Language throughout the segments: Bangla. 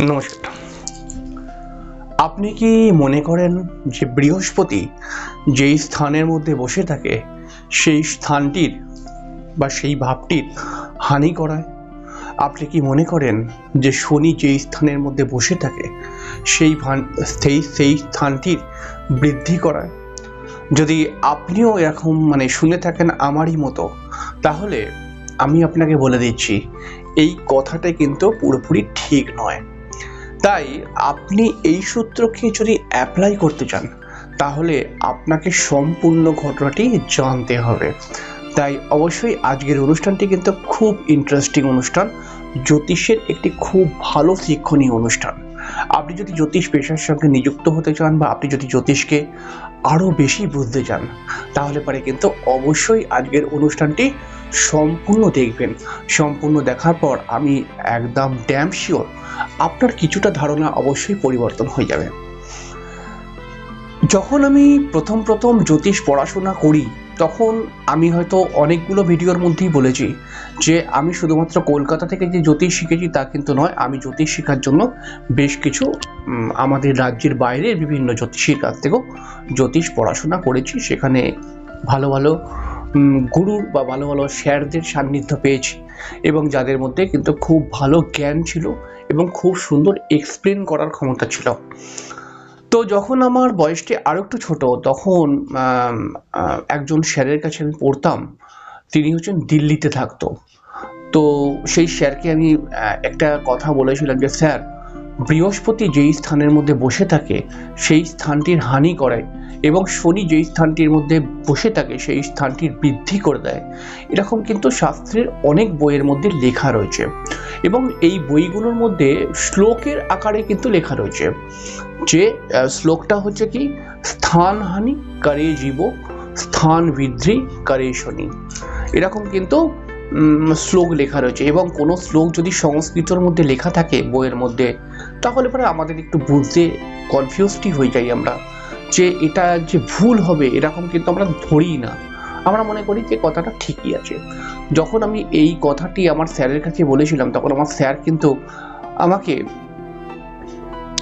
নমস্কার। আপনি কি মনে করেন যে বৃহস্পতি যেই স্থানের মধ্যে বসে থাকে, সেই স্থানটির বা সেই ভাবটির হানি করায়? আপনি কি মনে করেন যে শনি যেই স্থানের মধ্যে বসে থাকে, সেই সেই সেই স্থানটির বৃদ্ধি করায়? যদি আপনিও এরকম মানে শুনে থাকেন আমারই মতো, তাহলে আমি আপনাকে বলে দিচ্ছি, এই কথাটা কিন্তু পুরোপুরি ঠিক নয়। তাই আপনি এই সূত্রকে যদি অ্যাপ্লাই করতে চান, তাহলে আপনাকে সম্পূর্ণ ঘটনাটি জানতে হবে। তাই অবশ্যই আজকের অনুষ্ঠানটি কিন্তু খুব ইন্টারেস্টিং অনুষ্ঠান। জ্যোতিষের একটি খুব ভালো শিক্ষণীয় অনুষ্ঠান। আপনি যদি জ্যোতিষ পেশার সঙ্গে নিযুক্ত হতে চান বা আপনি যদি জ্যোতিষকে আরও বেশি বুঝতে চান, তাহলে পরে কিন্তু অবশ্যই আজকের অনুষ্ঠানটি সম্পূর্ণ দেখবেন। সম্পূর্ণ দেখার পর আমি একদম ড্যাম শিওর আপনার কিছুটা ধারণা অবশ্যই পরিবর্তন হয়ে যাবে। যখন আমি প্রথম প্রথম জ্যোতিষ পড়াশোনা করি, তখন আমি হয়তো অনেকগুলো ভিডিওর মধ্যেই বলেছি যে আমি শুধুমাত্র কলকাতা থেকে যে জ্যোতিষ শিখেছি তা কিন্তু নয়, আমি জ্যোতিষ শেখার জন্য বেশ কিছু আমাদের রাজ্যের বাইরের বিভিন্ন জ্যোতিষীর কাছ থেকেও জ্যোতিষ পড়াশোনা করেছি। সেখানে ভালো ভালো গুরুর বা ভালো ভালো স্যারদের সান্নিধ্য পেয়েছি। এবং যাদের মধ্যে কিন্তু খুব ভালো জ্ঞান ছিল এবং খুব সুন্দর এক্সপ্লেন করার ক্ষমতা ছিল। তো যখন আমার বয়সটি আরও একটু ছোট, তখন একজন স্যারের কাছে আমি পড়তাম, তিনি হচ্ছেন দিল্লিতে থাকতো। তো সেই স্যারকে আমি একটা কথা বলেছিলাম যে, স্যার বৃহস্পতি যেই স্থানের মধ্যে বসে থাকে, সেই স্থানটির হানি করায় এবং শনি যেই স্থানটির মধ্যে বসে থাকে, সেই স্থানটির বৃদ্ধি করে দেয়। এরকম কিন্তু শাস্ত্রের অনেক বইয়ের মধ্যে লেখা রয়েছে এবং এই বইগুলোর মধ্যে শ্লোকের আকারে কিন্তু লেখা রয়েছে যে শ্লোকটা হচ্ছে কি? স্থান হানি, করে জীব, স্থান বৃদ্ধি, কারে শনি। এরকম কিন্তু শ্লোক লেখা রয়েছে এবং কোনো শ্লোক যদি সংস্কৃতর মধ্যে লেখা থাকে বইয়ের মধ্যে, তাহলে পরে আমাদের একটু বুঝতে কনফিউজটি হয়ে যাই আমরা যে এটা যে ভুল হবে এরকম কিন্তু আমরা ধরি না। আমরা মনে করি যে কথাটা ঠিকই আছে। যখন আমি এই কথাটি আমার স্যারের কাছে বলেছিলাম, তখন আমার স্যার কিন্তু আমাকে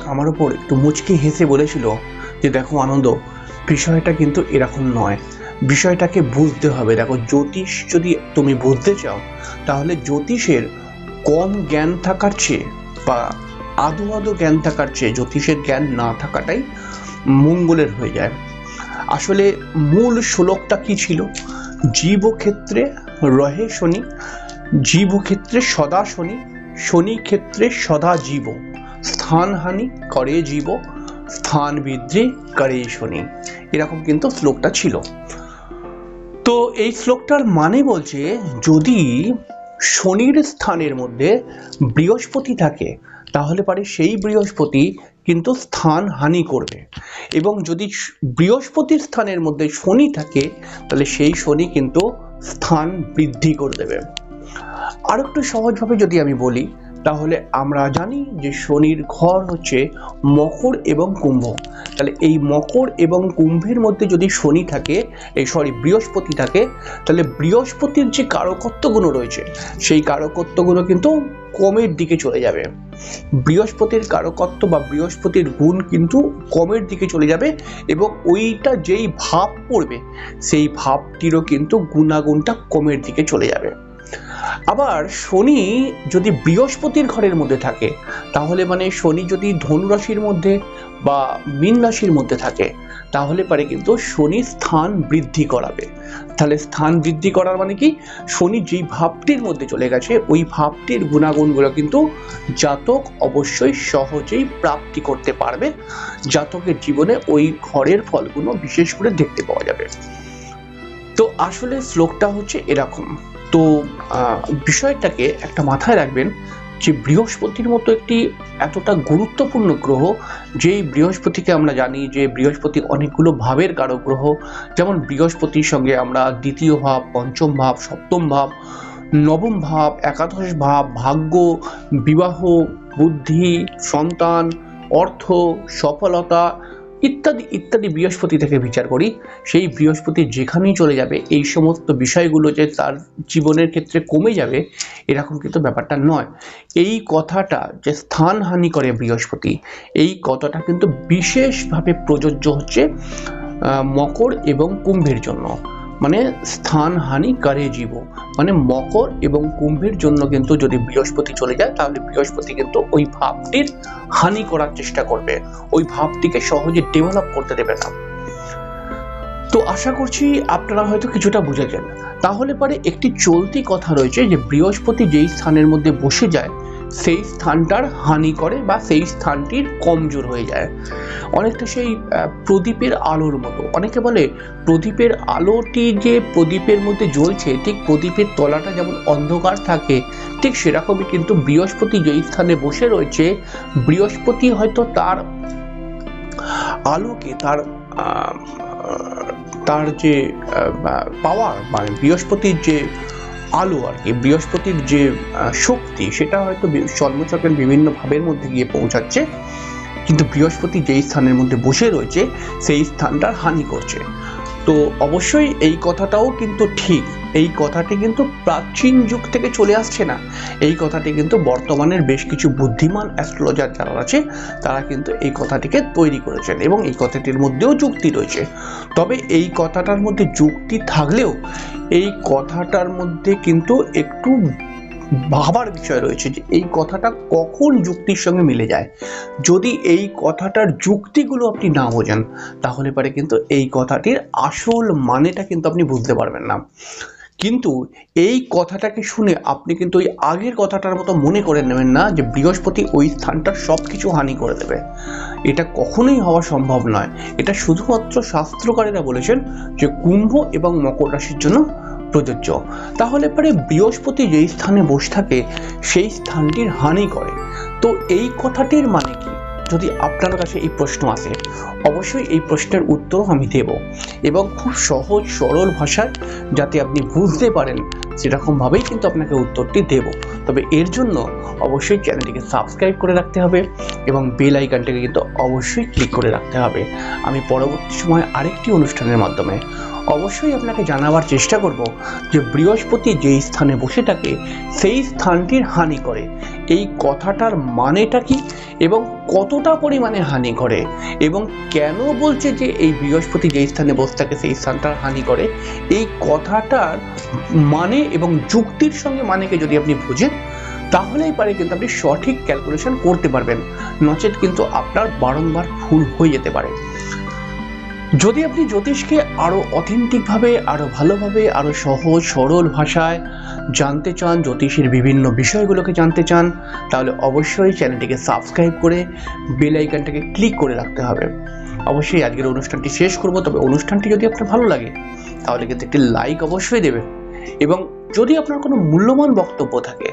আমার উপর একটু মুচকি হেসে বলেছিল যে, দেখো আনন্দ, বিষয়টা কিন্তু এরকম নয়। বিষয়টাকে বুঝতে হবে। দেখো, জ্যোতিষ যদি তুমি বুঝতে চাও, তাহলে জ্যোতিষের কম জ্ঞান থাকার চেয়ে বা আদো আদো জ্ঞান থাকার চেয়ে জ্যোতিষের জ্ঞান না থাকাটাই মঙ্গলের হয়ে যায়। আসলে মূল শ্লোকটা কি ছিল? জীব ক্ষেত্রে রহে শনি জীব ক্ষেত্রে সদা শনি শনি ক্ষেত্রে সদা জীব। স্থান হানি করে জীব স্থান বৃদ্ধি করে শনি। এরকম কিন্তু শ্লোকটা ছিল। তো এই শ্লোকটার মানে বলছে যদি শনির স্থানের মধ্যে বৃহস্পতি থাকে, তাহলে পারে সেই বৃহস্পতি কিন্তু স্থান হানি করবে। এবং যদি বৃহস্পতির স্থানের মধ্যে শনি থাকে, তাহলে সেই শনি কিন্তু স্থান বৃদ্ধি করে দেবে। আর একটু সহজভাবে যদি আমি বলি তাহলে আমরা জানি যে শনির ঘর হচ্ছে মকর এবং কুম্ভ। তাহলে এই মকর এবং কুম্ভের মধ্যে যদি শনি থাকে, এই সরি বৃহস্পতি থাকে, তাহলে বৃহস্পতির যে কারকত্বগুলো রয়েছে, সেই কারকত্বগুলো কিন্তু কমের দিকে চলে যাবে। বৃহস্পতির কারকত্ব বা বৃহস্পতির গুণ কিন্তু কমের দিকে চলে যাবে এবং ওইটা যেই ভাব পড়বে, সেই ভাবটিরও কিন্তু গুণাগুণটা কমের দিকে চলে যাবে। আবার শনি যদি বৃহস্পতির ঘরের মধ্যে থাকে, তাহলে মানে শনি যদি ধনু রাশির মধ্যে বা মীন রাশির মধ্যে থাকে, তাহলে পারে কিন্তু শনি স্থান বৃদ্ধি করাবে। তাহলে স্থান বৃদ্ধি করার মানে কি? শনি যেই ভাবটির মধ্যে চলে গেছে, ওই ভাবটির গুণাগুণগুলো কিন্তু জাতক অবশ্যই সহজেই প্রাপ্তি করতে পারবে। জাতকের জীবনে ওই ঘরের ফলগুলো বিশেষ করে দেখতে পাওয়া যাবে। তো আসলে শ্লোকটা হচ্ছে এরকম। তো বিষয়টাকে একটা মাথায় রাখবেন যে বৃহস্পতির মতো একটি এতটা গুরুত্বপূর্ণ গ্রহ, যেই বৃহস্পতিকে আমরা জানি যে বৃহস্পতি অনেকগুলো ভাবের কারক গ্রহ। যেমন বৃহস্পতির সঙ্গে আমরা দ্বিতীয় ভাব, পঞ্চম ভাব, সপ্তম ভাব, নবম ভাব, একাদশ ভাব, ভাগ্য, বিবাহ, বুদ্ধি, সন্তান, অর্থ, সফলতা ইত্যাদি ইত্যাদি বৃহস্পতি থেকে বিচার করি। সেই বৃহস্পতি যেখানেই চলে যাবে, এই সমস্ত বিষয়গুলো যে তার জীবনের ক্ষেত্রে কমে যাবে, এরকম কিন্তু ব্যাপারটা নয়। এই কথাটা যে স্থানহানি করে বৃহস্পতি, এই কথাটা কিন্তু বিশেষভাবে প্রযোজ্য হচ্ছে মকর এবং কুম্ভের জন্য। মানে স্থানহানি করে জীব। মানে মকর এবং কুম্ভের জন্য কিন্তু যদি বৃহস্পতি চলে যায়, তাহলে বৃহস্পতি কিন্তু ওই ভাবটির হানি করার চেষ্টা করবে। ওই ভাবটিকে সহজে ডেভেলপ করতে দেবে না। তো আশা করছি আপনারা হয়তো কিছুটা বুঝেছেন। তাহলে পরে একটি চলতি কথা রয়েছে যে বৃহস্পতি যেই স্থানের মধ্যে বসে যায় সেই স্থানটার হানি করে বা সেই স্থানটির কমজোর হয়ে যায়। অনেকটা সেই প্রদীপের আলোর মতো। অনেকে বলে প্রদীপের আলোটি যে প্রদীপের মধ্যে জ্বলছে, ঠিক প্রদীপের তলাটা যেমন অন্ধকার থাকে, ঠিক সেরকমই কিন্তু বৃহস্পতি যেই স্থানে বসে রয়েছে, বৃহস্পতি হয়তো তার আলোকে তার তার যে পাওয়ার মানে বৃহস্পতির যে আলো আর কি, বৃহস্পতির যে শক্তি সেটা হয়তো চর্মচক্রের বিভিন্ন ভাবের মধ্যে গিয়ে পৌঁছাচ্ছে। কিন্তু বৃহস্পতি যেই স্থানের মধ্যে বসে রয়েছে, সেই স্থানটার হানি করছে। তো অবশ্যই এই কথাটাও কিন্তু ঠিক। এই কথাটি কিন্তু প্রাচীন যুগ থেকে চলে আসছে না। এই কথাটি কিন্তু বর্তমানের বেশ কিছু বুদ্ধিমান অ্যাস্ট্রোলজার যারা আছে, তারা কিন্তু এই কথাটিকে তৈরি করেছেন এবং এই কথাটির মধ্যেও যুক্তি রয়েছে। তবে এই কথাটার মধ্যে যুক্তি থাকলেও এই কথাটার মধ্যে কিন্তু একটু ভাবার বিষয় রয়েছে যে এই কথাটা কখন যুক্তির সঙ্গে মিলে যায়। যদি এই কথাটার যুক্তিগুলো আপনি না বোঝেন, তাহলে পরে কিন্তু এই কথাটির আসল মানেটা কিন্তু আপনি বুঝতে পারবেন না। কিন্তু এই কথাটাকে শুনে আপনি কিন্তু ওই আগের কথাটার মতো মনে করে নেবেন না যে বৃহস্পতি ওই স্থানটার সব কিছু হানি করে দেবে। এটা কখনোই হওয়া সম্ভব নয়। এটা শুধুমাত্র শাস্ত্রকারীরা বলেছেন যে কুম্ভ এবং মকর রাশির জন্য প্রযোজ্য। তাহলে পরে বৃহস্পতি যেই স্থানে বসে থাকে, সেই স্থানটির হানি করে। তো এই কথাটির মানে কি? যদি আপনার কাছে এই প্রশ্ন আসে, অবশ্যই এই প্রশ্নের উত্তর আমি দেব এবং খুব সহজ, সরল ভাষায় যাতে আপনি বুঝতে পারেন সেরকমভাবেই কিন্তু আপনাকে উত্তরটি দেব। তবে এর জন্য অবশ্যই চ্যানেলটিকে সাবস্ক্রাইব করে রাখতে হবে এবং বেল আইকনটাকে কিন্তু অবশ্যই ক্লিক করে রাখতে হবে। আমি পরবর্তী সময় আরেকটি অনুষ্ঠানের মাধ্যমে অবশ্যই আপনাকে জানাবার চেষ্টা করব যে বৃহস্পতি যেই স্থানে বসে থাকে, সেই স্থানটির হানি করে। এই কথাটার মানেটা কি এবং কতটা পরিমাণে হানি করে এবং কেন বলছে যে এই বৃহস্পতি যেই স্থানে বসে থাকে, সেই স্থানটার হানি করে? এই কথাটার মানে এবং যুক্তির সঙ্গে মানেকে যদি আপনি বুঝেন, তাহলেই পারে কিন্তু আপনি সঠিক ক্যালকুলেশন করতে পারবেন। নচেত কিন্তু আপনার বারংবার ভুল হয়ে যেতে পারে। যদি আপনি জ্যোতিষকে আরও অথেন্টিকভাবে আরও ভালোভাবে আরও সহজ, সরল ভাষায় জানতে চান, জ্যোতিষের বিভিন্ন বিষয়গুলোকে জানতে চান, তাহলে অবশ্যই চ্যানেলটিকে সাবস্ক্রাইব করে বেল আইকনটাকে ক্লিক করে রাখতে হবে। অবশ্যই আজকের অনুষ্ঠানটি শেষ করব, তবে অনুষ্ঠানটি যদি আপনার ভালো লাগে, তাহলে কিন্তু একটি লাইক অবশ্যই দেবে এবং যদি আপনার কোনো মূল্যবান বক্তব্য থাকে,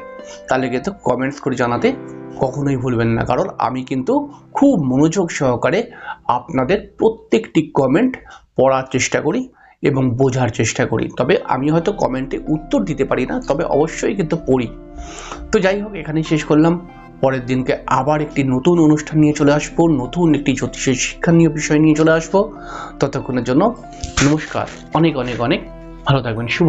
তাহলে কিন্তু কমেন্টস করে জানাতে কখনোই ভুলবেন না। কারণ আমি কিন্তু খুব মনোযোগ সহকারে আপনাদের প্রত্যেকটি কমেন্ট পড়ার চেষ্টা করি এবং বোঝার চেষ্টা করি। তবে আমি হয়তো কমেন্টে উত্তর দিতে পারি না, তবে অবশ্যই কিন্তু পড়ি। তো যাই হোক, এখানেই শেষ করলাম। পরের দিনকে আবার একটি নতুন অনুষ্ঠান নিয়ে চলে আসব, নতুন একটি জ্যোতিষের শিক্ষণীয় বিষয় নিয়ে চলে আসব। ততক্ষণের জন্য নমস্কার। অনেক অনেক অনেক ভালো থাকবেন। শুভ